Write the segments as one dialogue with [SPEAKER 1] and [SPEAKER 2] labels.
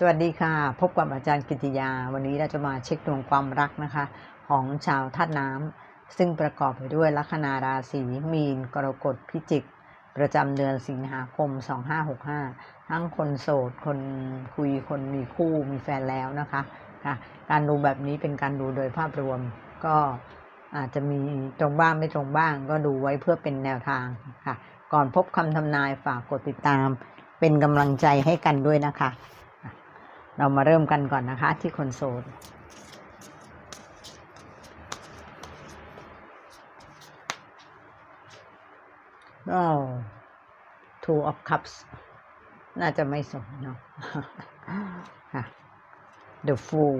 [SPEAKER 1] สวัสดีค่ะ พบกับอาจารย์กิติยา วันนี้เราจะมาเช็คดวงความรักนะคะ ของชาวธาตุน้ำซึ่งประกอบไปด้วยลัคนาราศีมีน กรกฎพิจิก ประจำเดือนสิงหาคม 2565 ทั้งคนโสด คนคุยคนมีคู่มีแฟนแล้วนะคะค่ะการดูแบบนี้เป็นการดูโดยภาพรวม ก็อาจจะมีตรงบ้างไม่ตรงบ้าง ก็ดูไว้เพื่อเป็นแนวทางค่ะ ก่อนพบคำทำนายฝากกดติดตาม เป็นกำลังใจให้กันด้วยนะคะ เรามาเริ่มกันก่อนนะคะที่คนโสดก็ two of cups น่าจะไม่สมเนาะ the fool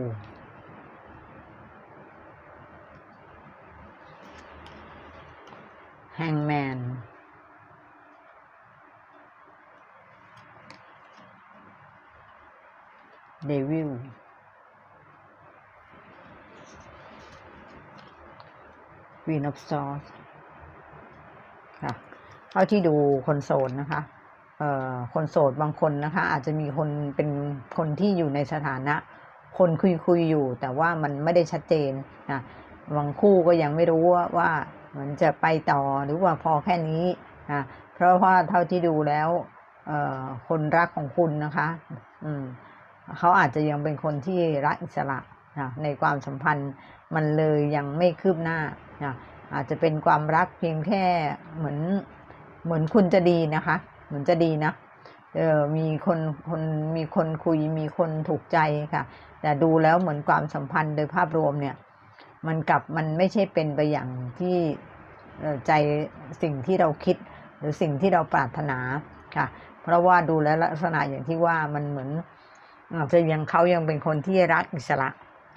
[SPEAKER 1] แฮงแมน ค่ะ the fool hangman devil queen of swords ค่ะเท่าที่ดูคนโสดนะคะเอ่อคนโสดบางคนนะคะ อาจจะมีคนเป็นคนที่อยู่ในสถานะ คนคุยคุยอยู่ แต่ว่ามันไม่ได้ชัดเจนนะบางคู่ก็ยังไม่รู้ว่าว่ามันจะไปต่อหรือว่าพอแค่นี้นะเพราะว่าเท่าที่ดูแล้วเอ่อคนรักของคุณนะคะ อืม เขาอาจจะยังเป็นคนที่รักอิสระนะในความสัมพันธ์มันเลยยังไม่คืบหน้านะอาจจะเป็นความรักเพียงแค่เหมือนเหมือนคุณจะดีนะคะ เหมือนจะดีนะเออมีคนคนมีคนคุยมีคนถูกใจค่ะ แต่ดูแล้วเหมือนความสัมพันธ์โดยภาพรวมเนี่ย มันกลับมันไม่ใช่เป็นไปอย่างที่ใจสิ่งที่เราคิด หรือสิ่งที่เราปรารถนาค่ะ เพราะว่าดูแล้วลักษณะอย่างที่ว่ามันเหมือน จจะยังเขายังเป็นคนที่รักอิสระ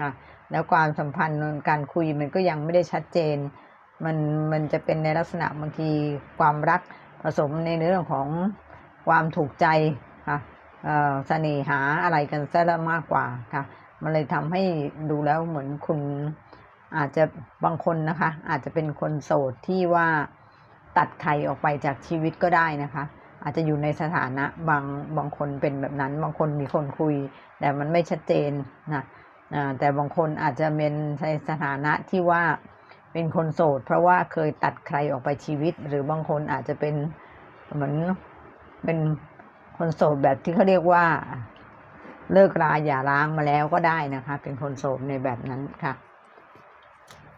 [SPEAKER 1] ค่ะแล้วความสัมพันธ์การคุยมันก็ยังไม่ได้ชัดเจน มันมันจะเป็นในลักษณะบางทีความรักผสมในเรื่องของความถูกใจค่ะเสน่หาอะไรกันซะละมากกว่าค่ะ มันเลยทำให้ดูแล้วเหมือนคุณอาจจะบางคนนะคะ อาจจะเป็นคนโสดที่ว่าตัดใครออกไปจากชีวิตก็ได้นะคะ อาจจะอยู่ในสถานะบางบางคนเป็นแบบนั้น บางคนมีคนคุย แต่มันไม่ชัดเจนนะแต่บางคนอาจจะเป็นในสถานะที่ว่าเป็นคนโสด เพราะว่าเคยตัดใครออกไปชีวิต หรือบางคนอาจจะเป็นเหมือนเป็นคนโสดแบบที่เขาเรียกว่าเลิกราอย่าร้างมาแล้วก็ได้นะคะ เป็นคนโสดในแบบนั้นค่ะ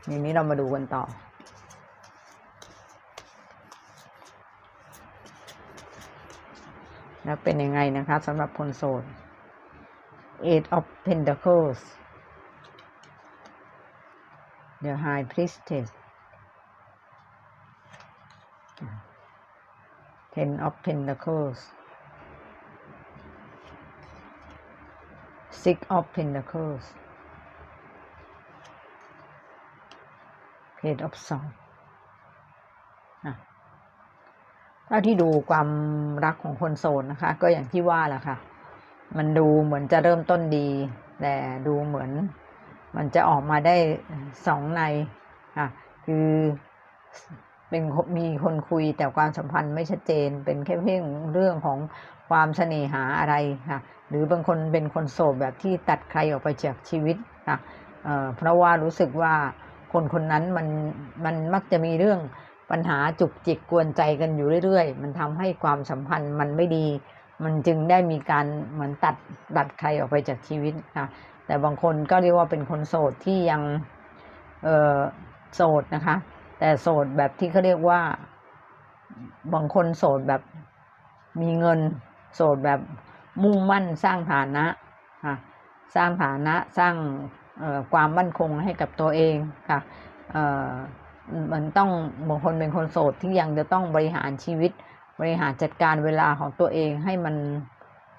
[SPEAKER 1] ทีนี้เรามาดูกันต่อ แล้วเป็นยังไงนะคะสำหรับคนโสด Eight of Pentacles The High Priestess Ten of Pentacles Six of Pentacles Page of Swords อะ เท่าที่ดูความรักของคนโสดนะคะ ก็อย่างที่ว่าแหละค่ะ มันดูเหมือนจะเริ่มต้นดี แต่ดูเหมือนมันจะออกมาได้สองในค่ะคือเป็นมีคนคุยแต่ความสัมพันธ์ไม่ชัดเจน เป็นแค่เพียงเรื่องของความเสน่หาอะไรค่ะ หรือบางคนเป็นคนโสดแบบที่ตัดใครออกไปจากชีวิตค่ะเเพราะว่ารู้สึกว่าคนคนนั้นมันมันมักจะมีเรื่อง ปัญหาจุกจิกกวนใจกันอยู่เรื่อยๆ มันทำให้ความสัมพันธ์มันไม่ดี มันจึงได้มีการเหมือนตัดตัดใครออกไปจากชีวิตค่ะ แต่บางคนก็เรียกว่าเป็นคนโสดที่ยังเออโสดนะคะ แต่โสดแบบที่เขาเรียกว่าบางคนโสดแบบมีเงินโสดแบบมุ่งมั่นสร้างฐานะค่ะสร้างฐานะสร้างความมั่นคงให้กับตัวเองค่ะเออ มันต้องบางคนเป็นคนโสดที่ยังจะต้องบริหารชีวิต บริหารจัดการเวลาของตัวเองให้มัน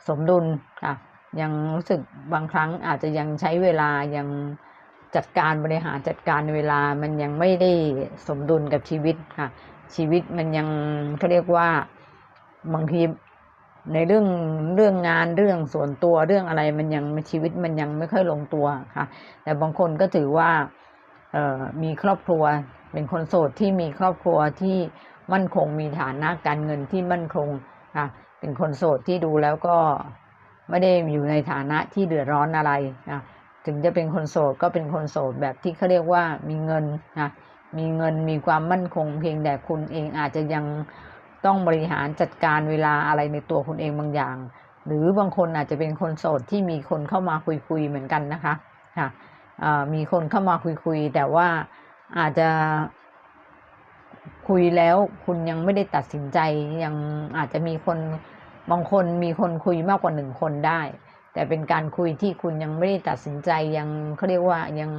[SPEAKER 1] สมดุลค่ะ ยังรู้สึกบางครั้งอาจจะยังใช้เวลายังจัดการบริหารจัดการเวลามันยังไม่ได้สมดุลกับชีวิตค่ะ ชีวิตมันยังเขาเรียกว่าบางทีในเรื่องเรื่องงานเรื่องส่วนตัวเรื่องอะไรมันยังชีวิตมันยังไม่ค่อยลงตัวค่ะ แต่บางคนก็ถือว่าเออมีครอบครัว เป็นคนโสดที่มีครอบครัวที่มั่นคงมีฐานะการเงินที่มั่นคงค่ะเป็นคนโสดที่ดูแล้วก็ไม่ได้อยู่ในฐานะที่เดือดร้อนอะไรนะถึงจะเป็นคนโสดก็เป็นคนโสดแบบที่เขาเรียกว่ามีเงินนะมีเงินมีความมั่นคง เพียงแต่คุณเองอาจจะยังต้องบริหารจัดการเวลาอะไรในตัวคุณเองบางอย่าง หรือบางคนอาจจะเป็นคนโสดที่มีคนเข้ามาคุยคุยๆเหมือนกันนะคะค่ะมีคนเข้ามาคุยคุยๆแต่ว่า อาจจะคุยแล้วคุณยังไม่ได้ตัดสินใจยังอาจจะมีคนบางคนมีคนคุยมากกว่าหนึ่งคนได้ แต่เป็นการคุยที่คุณยังไม่ได้ตัดสินใจยังเขาเรียกว่ายัง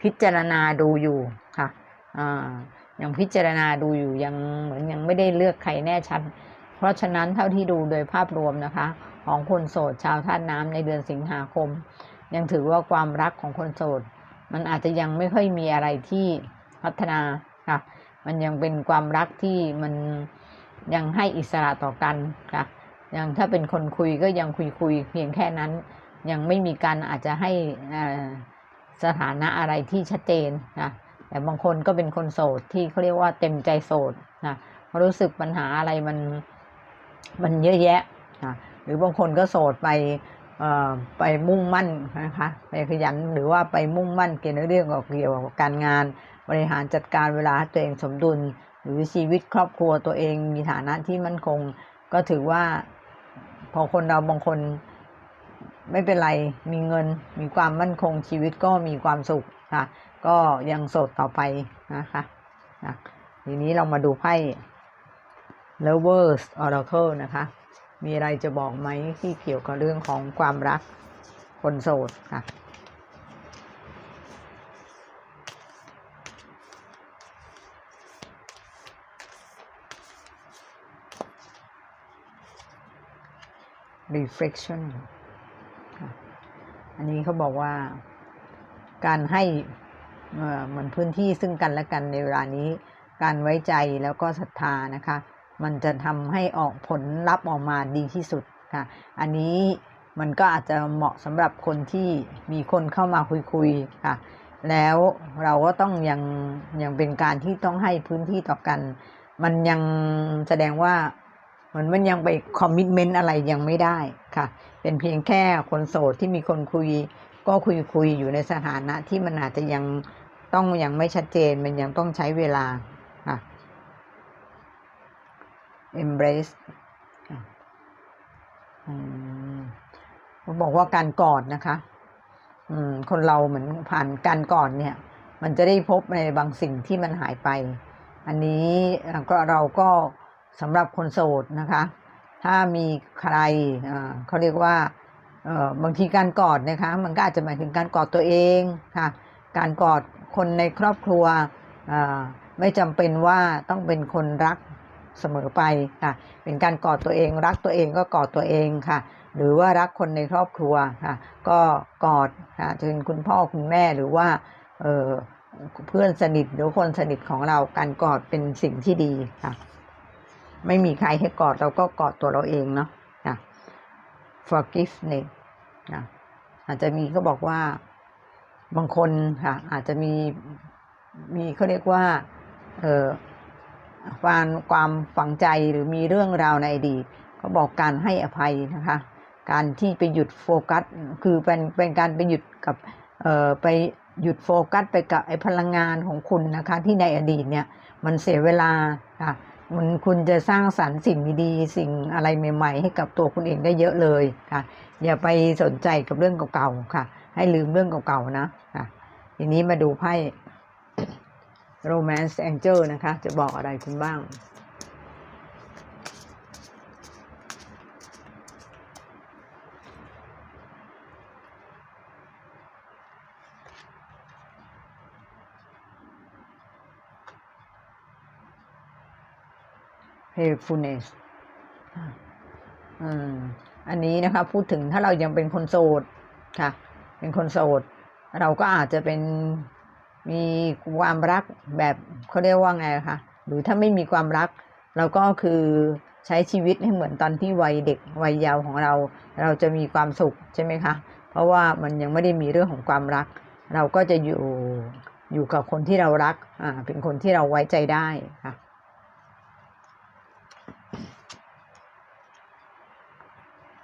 [SPEAKER 1] พิจารณาดูอยู่ค่ะอ่ายังพิจารณาดูอยู่ยังเหมือนยังไม่ได้เลือกใครแน่ชัด เพราะฉะนั้นเท่าที่ดูโดยภาพรวมนะคะ ของคนโสดชาวธาตุน้ำในเดือนสิงหาคม ยังถือว่าความรักของคนโสด มันอาจจะยังไม่ค่อยมีอะไรที่ พัฒนาค่ะ มันยังเป็นความรักที่มันยังให้อิสระต่อกันค่ะยังถ้าเป็นคนคุยก็ยังคุยคุยๆเพียงแค่นั้น ยังไม่มีการอาจจะให้สถานะอะไรที่ชัดเจนนะแต่บางคนก็เป็นคนโสดที่เขาเรียกว่าเต็มใจโสดนะเพราะรู้สึกปัญหาอะไรมันมันเยอะแยะนะหรือบางคนก็โสดไปไปมุ่งมั่นนะคะไปขยันหรือว่าไปมุ่งมั่นเกี่ยวกับเรื่องเกี่ยวกับการงาน บริหารจัดการเวลาตัวเองสมดุล หรือชีวิตครอบครัวตัวเองมีฐานะที่มั่นคง ก็ถือว่า พอคนเราบางคนไม่เป็นไรมีเงินมีความมั่นคงชีวิตก็มีความสุขค่ะ ก็ยังโสดต่อไปนะคะนะทีนี้เรามาดูไพ่ Lovers Oracle นะคะ มีอะไรจะบอกไหมที่เกี่ยวกับเรื่องของความรักคนโสดค่ะ reflection ค่ะอันนี้เขาบอกว่าการให้เอ่อเหมือนพื้นที่ซึ่งกันและกันในเวลานี้ การไว้ใจแล้วก็ศรัทธานะคะ มันจะทำให้ออกผลลัพธ์ออกมาดีที่สุดค่ะ อันนี้มันก็อาจจะเหมาะสำหรับคนที่มีคนเข้ามาคุยๆค่ะ แล้วเราก็ต้องยังยังเป็นการที่ต้องให้พื้นที่ต่อกัน มันยังแสดงว่า เหมือนมันยังไปคอมมิชเมนต์อะไรยังไม่ได้ค่ะ เป็นเพียงแค่คนโสดที่มีคนคุย ก็คุยคุยอยู่ในสถานะที่มันอาจจะยังต้องยังไม่ชัดเจนมันยังต้องใช้เวลาค่ะ embrace อืมเขาบอกว่าการกอดนะคะ อืม คนเราเหมือนผ่านการกอดเนี่ย มันจะได้พบในบางสิ่งที่มันหายไป อันนี้ก็เราก็ สำหรับคนโสดนะคะ ถ้ามีใครเขาเรียกว่าบางทีการกอดนะคะ มันก็อาจจะหมายถึงการกอดตัวเองค่ะ การกอดคนในครอบครัวไม่จำเป็นว่าต้องเป็นคนรักเสมอไปค่ะ เป็นการกอดตัวเอง รักตัวเองก็กอดตัวเองค่ะ หรือว่ารักคนในครอบครัวค่ะ ก็กอดค่ะจะเป็นคุณพ่อคุณแม่หรือว่าเเพื่อนสนิทหรือคนสนิทของเราการกอดเป็นสิ่งที่ดีค่ะ ไม่มีใครให้กอดเราก็กอดตัวเราเองเนาะค่ะ forgiveness นะอาจจะมีก็บอกว่าบางคนค่ะอาจจะมีมีเขาเรียกว่าเออความความฝังใจหรือมีเรื่องราวในอดีตเขาบอกการให้อภัยนะคะ การที่ไปหยุดโฟกัส คือเป็นเป็นการไปหยุดกับเอ่อไปหยุดโฟกัสไปกับไอพลังงานของคุณนะคะ ที่ในอดีตเนี่ยมันเสียเวลาค่ะ มันคุณจะสร้างสรรค์สิ่งดีๆสิ่งอะไรใหม่ ๆ ให้กับตัวคุณเองได้เยอะเลยค่ะ อย่าไปสนใจกับเรื่องเก่าๆค่ะ ให้ลืมเรื่องเก่าๆนะค่ะ ทีนี้มาดูไพ่ Romance Angel นะคะ จะบอกอะไรคุณบ้าง Helpfulness อ่าอืมอันนี้นะคะพูดถึงถ้าเรายังเป็นคนโสดค่ะ เป็นคนโสด เราก็อาจจะเป็นมีความรักแบบเขาเรียกว่าไงคะหรือถ้าไม่มีความรัก เราก็คือใช้ชีวิตให้เหมือนตอนที่วัยเด็กวัยเยาว์ของเรา เราจะมีความสุขใช่ไหมคะเพราะว่ามันยังไม่ได้มีเรื่องของความรัก เราก็จะอยู่อยู่กับคนที่เรารักอ่าเป็นคนที่เราไว้ใจได้ค่ะ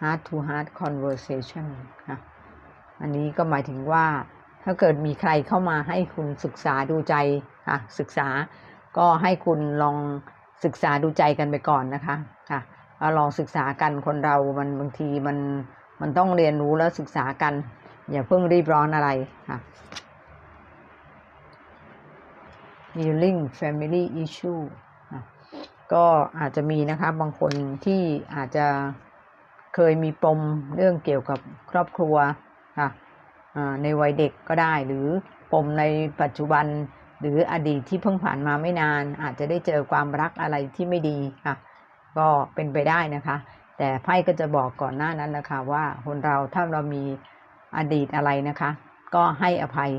[SPEAKER 1] heart to heart conversation ค่ะอันนี้ก็หมายถึงว่าถ้าเกิดมีใครเข้ามาให้คุณศึกษาดูใจค่ะศึกษาก็ให้คุณลองศึกษาดูใจกันไปก่อนนะคะค่ะเอาลองศึกษากันคนเรามันบางทีมันมันต้องเรียนรู้แล้วศึกษากัน อย่าเพิ่งรีบร้อนอะไรค่ะ healing family issue ก็อาจจะมีนะคะบางคนที่อาจจะ เคยมีปมเรื่องเกี่ยวกับครอบครัวค่ะในวัยเด็กก็ได้ หรือปมในปัจจุบันหรืออดีตที่เพิ่งผ่านมาไม่นาน อาจจะได้เจอความรักอะไรที่ไม่ดีค่ะ ก็เป็นไปได้นะคะ แต่ไพ่ก็จะบอกก่อนหน้านั้นนะคะว่าคนเราถ้าเรามีอดีตอะไรนะคะ ก็ให้อภัย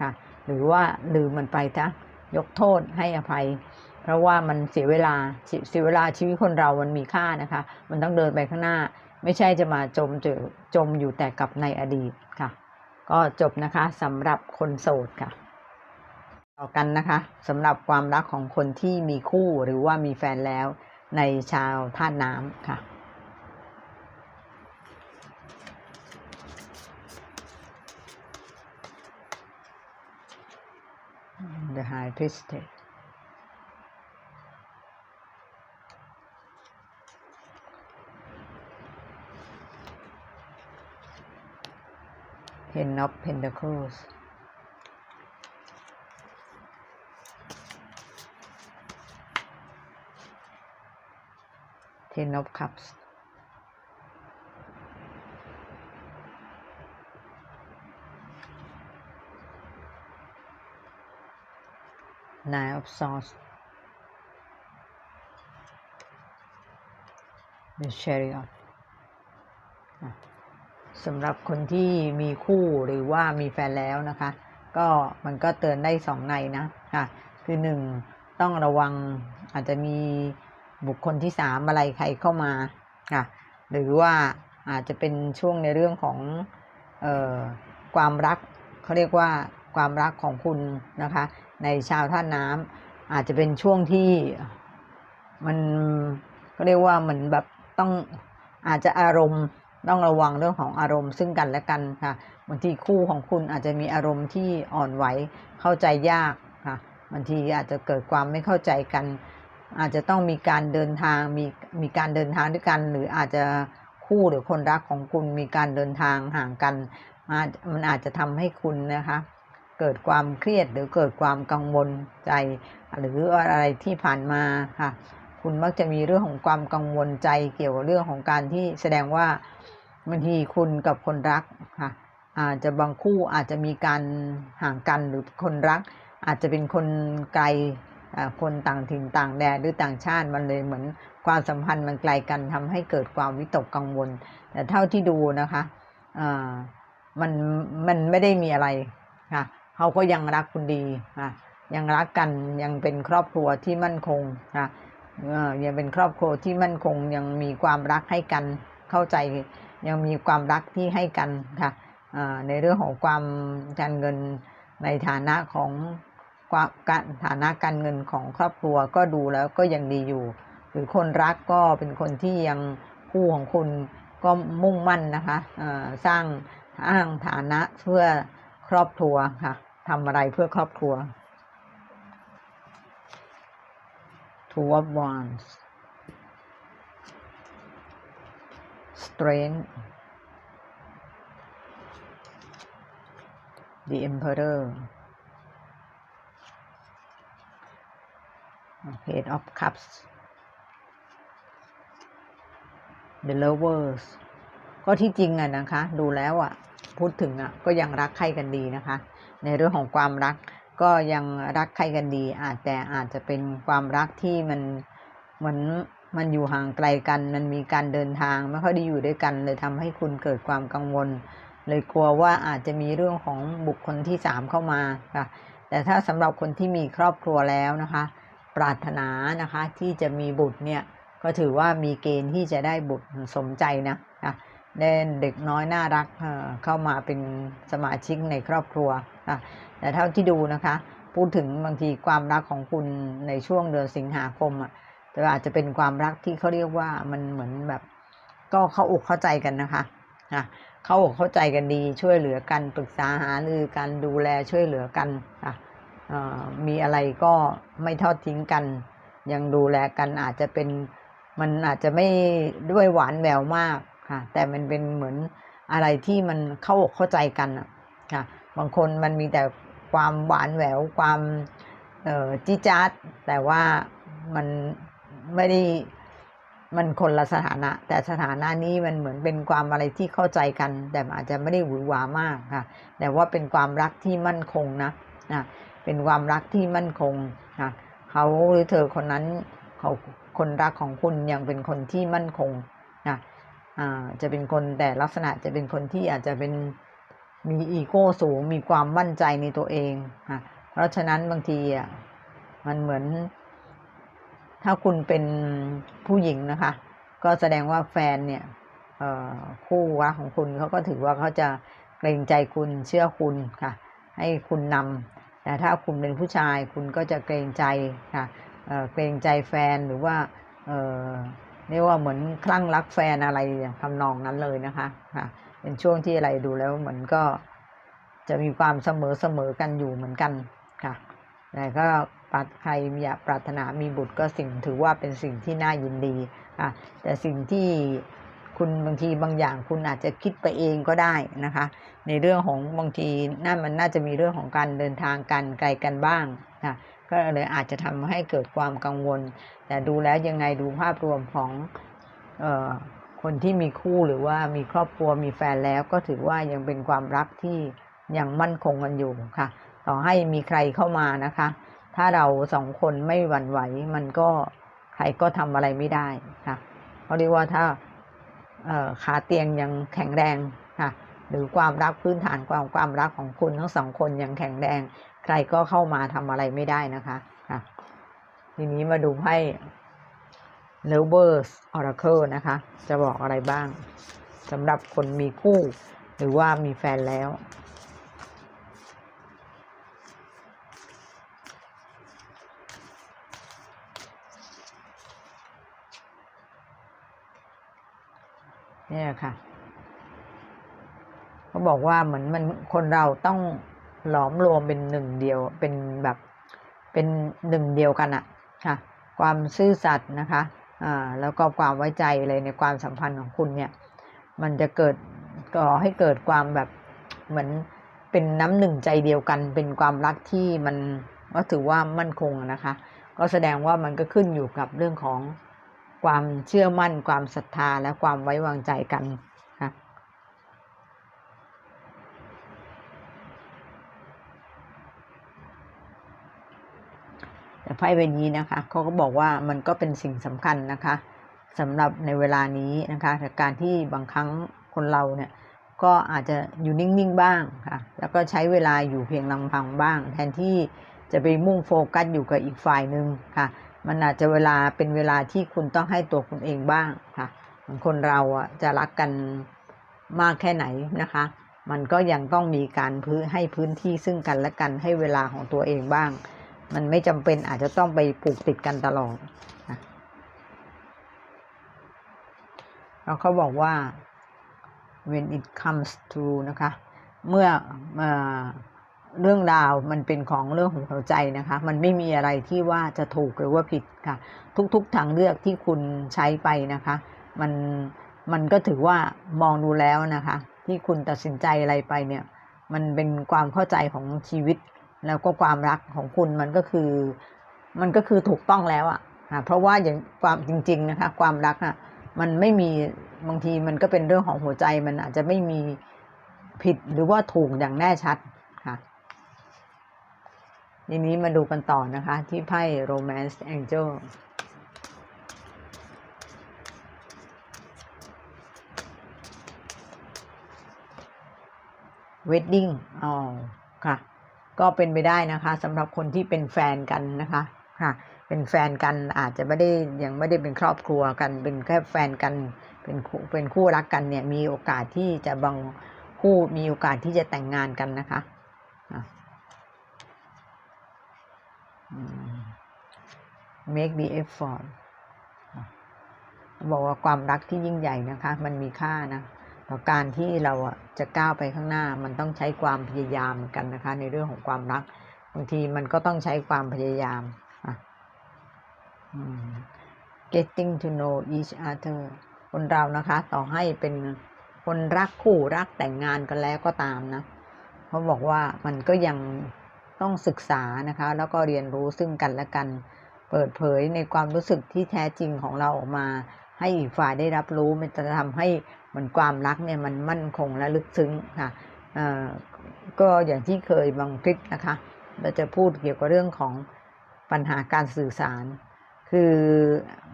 [SPEAKER 1] ค่ะ หรือว่าลืมมันไปซะยกโทษให้อภัย เพราะว่ามันเสียเวลาเสียเวลาชีวิตคนเรามันมีค่านะคะ มันต้องเดินไปข้างหน้า ไม่ใช่จะมาจมจอจมอยู่แต่กับในอดีตค่ะ ก็จบนะคะสำหรับคนโสดค่ะ ต่อกันนะคะสำหรับความรักของคนที่มีคู่หรือว่ามีแฟนแล้วในชาวธาน้ำค่ะ The High Priestess Ten of Pentacles. Ten of Cups. Nine of Swords. The Chariot. Ah. สำหรับคนที่มีคู่หรือว่ามีแฟนแล้วนะคะ ก็มันก็เตือนได้สองในนะค่ะคือหนึ่งต้องระวังอาจจะมีบุคคลที่สามอะไรใครเข้ามาค่ะหรือว่าอาจจะเป็นช่วงในเรื่องของออความรักเขาเรียกว่าความรักของคุณนะคะ ในชาวท่าน้ำอาจจะเป็นช่วงที่มันก็เรียกว่าเหมือนแบบต้องอาจจะอารมณ์ ต้องระวังเรื่องของอารมณ์ซึ่งกันและกันค่ะบางทีคู่ของคุณอาจจะมีอารมณ์ที่อ่อนไหวเข้าใจยากค่ะบางทีอาจจะเกิดความไม่เข้าใจกัน อาจจะต้องมีการเดินทางมีมีการเดินทางด้วยกัน หรืออาจจะคู่หรือคนรักของคุณมีการเดินทางห่างกันมันอาจจะทำให้คุณนะคะเกิดความเครียดหรือเกิดความกังวลใจ หรืออะไรที่ผ่านมาค่ะ คุณมักจะมีเรื่องของความกังวลใจเกี่ยวกับเรื่องของการที่แสดงว่าบางทีคุณกับคนรักค่ะอาจจะบางคู่อาจจะมีการห่างกันหรือคนรัก อาจจะเป็นคนไกลคนต่างถิ่นต่างแดนหรือต่างชาติมันเลยเหมือนความสัมพันธ์มันไกลกันทำให้เกิดความวิตกกังวล แต่เท่าที่ดูนะคะมันมันไม่ได้มีอะไรค่ะเขาก็ยังรักคุณดีค่ะยังรักกันยังเป็นครอบครัวที่มั่นคงค่ะ ยังเป็นครอบครัวที่มั่นคงยังมีความรักให้กันเข้าใจยังมีความรักที่ให้กันค่ะในเรื่องของความการเงินในฐานะของการฐานะการเงินของครอบครัวก็ดูแล้วก็ยังดีอยู่ หรือคนรักก็เป็นคนที่ยังคู่ของคุณก็มุ่งมั่นนะคะสร้างอ้างฐานะเพื่อครอบครัวค่ะทำอะไรเพื่อครอบครัว Two of Wands Strength The Emperor Page of Cups The Lovers ก็ที่จริงอะนะคะ ดูแล้วอะพูดถึงอะก็ยังรักใครกันดีนะคะ ในเรื่องของความรัก ก็ยังรักใครกันดี อาจแต่อาจจะเป็นความรักที่มันเหมือนมันอยู่ห่างไกลกัน มันมีการเดินทางไม่ค่อยได้อยู่ด้วยกัน เลยทำให้คุณเกิดความกังวล เลยกลัวว่าอาจจะมีเรื่องของบุคคลที่สามเข้ามาค่ะ แต่ถ้าสำหรับคนที่มีครอบครัวแล้วนะคะ ปรารถนานะคะที่จะมีบุตรเนี่ยก็ถือว่ามีเกณฑ์ที่จะได้บุตรสมใจนะค่ะเด็กน้อยน่ารักเข้ามาเป็นสมาชิกในครอบครัว ค่ะแต่เท่าที่ดูนะคะ พูดถึงบางทีความรักของคุณในช่วงเดือนสิงหาคมอะแต่อาจจะเป็นความรักที่เขาเรียกว่ามันเหมือนแบบ ก็เข้าอกเข้าใจกันนะคะอะเข้าอกเข้าใจกันดีช่วยเหลือกันปรึกษาหารือกันดูแลช่วยเหลือกันอะมีอะไรก็ไม่ทอดทิ้งกัน ยังดูแลกันอาจจะเป็นมันอาจจะไม่ด้วยหวานแหววมากค่ะ แต่มันเป็นเหมือนอะไรที่มันเข้าอกเข้าใจกันอะค่ะ บางคนมันมีแต่ความหวานแหววความเออจิจ๊าดแต่ว่ามันไม่ได้มันคนละสถานะ แต่สถานะนี้มันเหมือนเป็นความอะไรที่เข้าใจกัน แต่อาจจะไม่ได้หวือหวามากค่ะ แต่ว่าเป็นความรักที่มั่นคงนะนะเป็นความรักที่มั่นคงนะเขาหรือเธอคนนั้นเขาคนรักของคุณยังเป็นคนที่มั่นคงนะอ่าจะเป็นคนแต่ลักษณะจะเป็นคนที่อาจจะเป็น มีอีโก้สูงมีความมั่นใจในตัวเองค่ะเพราะฉะนั้นบางทีอะมันเหมือน ถ้าคุณเป็นผู้หญิงนะคะ ก็แสดงว่าแฟนเนี่ยคู่รักของคุณเขาก็ถือว่าเขาจะเกรงใจคุณเชื่อคุณค่ะ ให้คุณนำแต่ถ้าคุณเป็นผู้ชายคุณก็จะเกรงใจค่ะเเกรงใจแฟนหรือว่า เอ่อเรียกว่าเหมือนคลั่งรักแฟนอะไรทำนองนั้นเลยนะคะค่ะเป็นช่วงที่อะไรดูแล้วเหมือนก็จะมีความเสมอเสมอกันอยู่เหมือนกันค่ะแต่ก็ปรารใครอยากปรารถนามีบุตรก็สิ่งถือว่าเป็นสิ่งที่น่ายินดีอะแต่สิ่งที่คุณบางทีบางอย่างคุณอาจจะคิดไปเองก็ได้นะคะ ในเรื่องของบางทีน่ามันน่าจะมีเรื่องของการเดินทางกันไกลกันบ้างนะ ก็เลยอาจจะทำให้เกิดความกังวล แต่ดูแล้วยังไงดูภาพรวมของเออคนที่มีคู่หรือว่ามีครอบครัวมีแฟนแล้วก็ถือว่ายังเป็นความรักที่ยังมั่นคงกันอยู่ค่ะ ต่อให้มีใครเข้ามานะคะ ถ้าเราสองคนไม่หวั่นไหว มันก็ใครก็ทำอะไรไม่ได้ค่ะเขาเรียกว่าถ้าเอ่อขาเตียงยังแข็งแรงค่ะหรือความรักพื้นฐานความความรักของคุณทั้งสองคนยังแข็งแรง ใครก็เข้ามาทำอะไรไม่ได้นะคะค่ะทีนี้มาดูไพ่ Lovers Oracle นะคะ จะบอกอะไรบ้างสำหรับคนมีคู่ หรือว่ามีแฟนแล้วเนี่ยค่ะเขาบอกว่าเหมือนมันคนเราต้อง หลอมรวมเป็นหนึ่งเดียวเป็นแบบเป็นหนึ่งเดียวกันอะค่ะความซื่อสัตย์นะคะอ่าแล้วก็ความไว้ใจอะไรในความสัมพันธ์ของคุณเนี่ยมันจะเกิดก่อให้เกิดความแบบเหมือนเป็นน้ำหนึ่งใจเดียวกัน เป็นความรักที่มันก็ถือว่ามั่นคงนะคะ ก็แสดงว่ามันก็ขึ้นอยู่กับเรื่องของความเชื่อมั่น ความศรัทธาและความไว้วางใจกันค่ะ แต่ ไพ่ใบนี้นะคะเขาก็บอกว่ามันก็เป็นสิ่งสำคัญนะคะสำหรับในเวลานี้นะคะแต่การที่บางครั้งคนเราเนี่ยก็อาจจะอยู่นิ่งๆบ้างค่ะ แล้วก็ใช้เวลาอยู่เพียงลำพังบ้าง แทนที่จะไปมุ่งโฟกัสอยู่กับอีกฝ่ายหนึ่งค่ะ มันอาจจะเวลาเป็นเวลาที่คุณต้องให้ตัวคุณเองบ้างค่ะเหมือนคนเราอะจะรักกันมากแค่ไหนนะคะ มันก็ยังต้องมีการพื้นให้พื้นที่ซึ่งกันและกันให้เวลาของตัวเองบ้าง มันไม่จำเป็นอาจจะต้องไปผูกติดกันตลอดนะแล้วเขาบอกว่า when it comes to นะคะ เมื่อเอเรื่องราวมันเป็นของเรื่องของหัวใจนะคะ มันไม่มีอะไรที่ว่าจะถูกหรือว่าผิดค่ะ ทุกๆทางเลือกที่คุณใช้ไปนะคะ มันมันก็ถือว่ามองดูแล้วนะคะ ที่คุณตัดสินใจอะไรไปเนี่ย มันเป็นความเข้าใจของชีวิต แล้วก็ความรักของคุณมันก็คือ มันก็คือถูกต้องแล้วอะ่ะเพราะว่าอย่างความจริง ๆ นะคะ ความรักอะมันไม่มีบางทีมันก็เป็นเรื่องของหัวใจมันอาจจะไม่มีผิดหรือว่าถูกอย่างแน่ชัดค่ะทีนี้มาดูกันต่อนะคะ ที่ไพ่ Romance Angel Wedding อ๋อค่ะ ก็เป็นไปได้นะคะสำหรับคนที่เป็นแฟนกันนะคะค่ะเป็นแฟนกันอาจจะไม่ได้ยังไม่ได้เป็นครอบครัวกัน เป็นแค่แฟนกันเป็นคู่เป็นคู่รักกันเนี่ยมีโอกาสที่จะบางคู่มีโอกาสที่จะแต่งงานกันนะคะอืม make the effort บอกว่าความรักที่ยิ่งใหญ่นะคะ มันมีค่านะ ต่อการที่เราจะก้าวไปข้างหน้ามันต้องใช้ความพยายามเหมือนกันนะคะ ในเรื่องของความรัก บางทีมันก็ต้องใช้ความพยายาม getting to know each other คนเรานะคะ ต่อให้เป็นคนรักคู่รักแต่งงานกันแล้วก็ตามนะเขาบอกว่ามันก็ยังต้องศึกษานะคะ แล้วก็เรียนรู้ซึ่งกันและกัน เปิดเผยในความรู้สึกที่แท้จริงของเราออกมา ให้อีกฝ่ายได้รับรู้มันจะทำให้มันความรักเนี่ยมันมั่นคงและลึกซึ้งค่ะก็อย่างที่เคยบางคลิปนะคะเราจะพูดเกี่ยวกับเรื่องของปัญหาการสื่อสาร คือ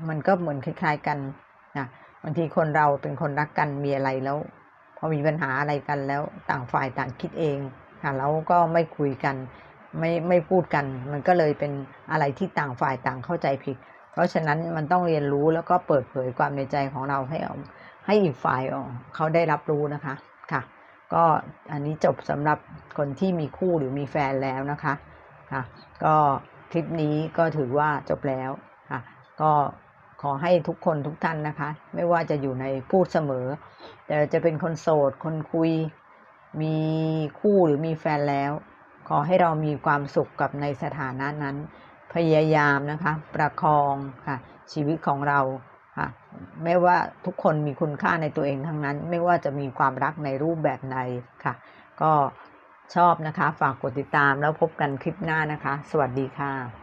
[SPEAKER 1] มันก็เหมือนคล้าย ๆกันนะบางทีคนเราเป็นคนรักกันมีอะไรแล้ว พอมีปัญหาอะไรกันแล้วต่างฝ่ายต่างคิดเองค่ะแล้วก็ไม่คุยกันไม่ไม่พูดกัน มันก็เลยเป็นอะไรที่ต่างฝ่ายต่างเข้าใจผิด เพราะฉะนั้นมันต้องเรียนรู้แล้วก็เปิดเผยความในใจของเราให้อาให้อีกฝ่ายเขาได้รับรู้นะคะค่ะ ก็อันนี้จบสำหรับคนที่มีคู่หรือมีแฟนแล้วนะคะค่ะ ก็คลิปนี้ก็ถือว่าจบแล้วค่ะ ก็ขอให้ทุกคนทุกท่านนะคะ ไม่ว่าจะอยู่ในพูดเสมอ แต่จะเป็นคนโสด คนคุย มีคู่หรือมีแฟนแล้ว ขอให้เรามีความสุขกับในสถานะนั้น พยายามนะคะประคองค่ะชีวิตของเราค่ะไม่ว่าทุกคนมีคุณค่าในตัวเองทั้งนั้น ไม่ว่าจะมีความรักในรูปแบบใดค่ะ ก็ชอบนะคะ ฝากกดติดตามแล้วพบกันคลิปหน้านะคะ สวัสดีค่ะ